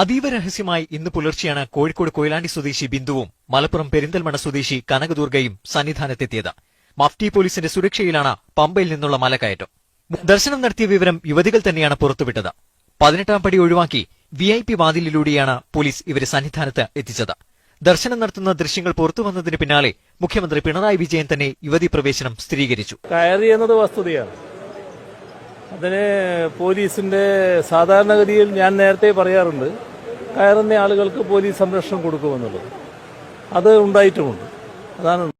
അതീവ രഹസ്യമായി ഇന്ന് പുലർച്ചെയാണ് കോഴിക്കോട് കൊയിലാണ്ടി സ്വദേശി ബിന്ദുവും മലപ്പുറം പെരിന്തൽമണ സ്വദേശി കനകദുർഗയും സന്നിധാനത്തെത്തിയത്. മഫ്റ്റി പോലീസിന്റെ സുരക്ഷയിലാണ് പമ്പയിൽ നിന്നുള്ള മലകയറ്റം ദർശനം നടത്തിയ വിവരം യുവതികൾ തന്നെയാണ് പുറത്തുവിട്ടത്. പതിനെട്ടാം പടി ഒഴിവാക്കി വി ഐ പി വാതിലിലൂടെയാണ് പോലീസ് ഇവരെ സന്നിധാനത്ത് എത്തിച്ചത്. ദർശനം നടത്തുന്ന ദൃശ്യങ്ങൾ പുറത്തുവന്നതിന് പിന്നാലെ മുഖ്യമന്ത്രി പിണറായി വിജയൻ തന്നെ യുവതി പ്രവേശനം സ്ഥിരീകരിച്ചു. കയറി എന്നത് വസ്തുതയാണ്. അതിന് പോലീസിന്റെ സാധാരണഗതിയിൽ ഞാൻ നേരത്തെ പറയാറുണ്ട് കയറുന്ന ആളുകൾക്ക് പോലീസ് സംരക്ഷണം കൊടുക്കുമെന്നുള്ളത്. അത് ഉണ്ടായിട്ടുമുണ്ട്. അതാണ്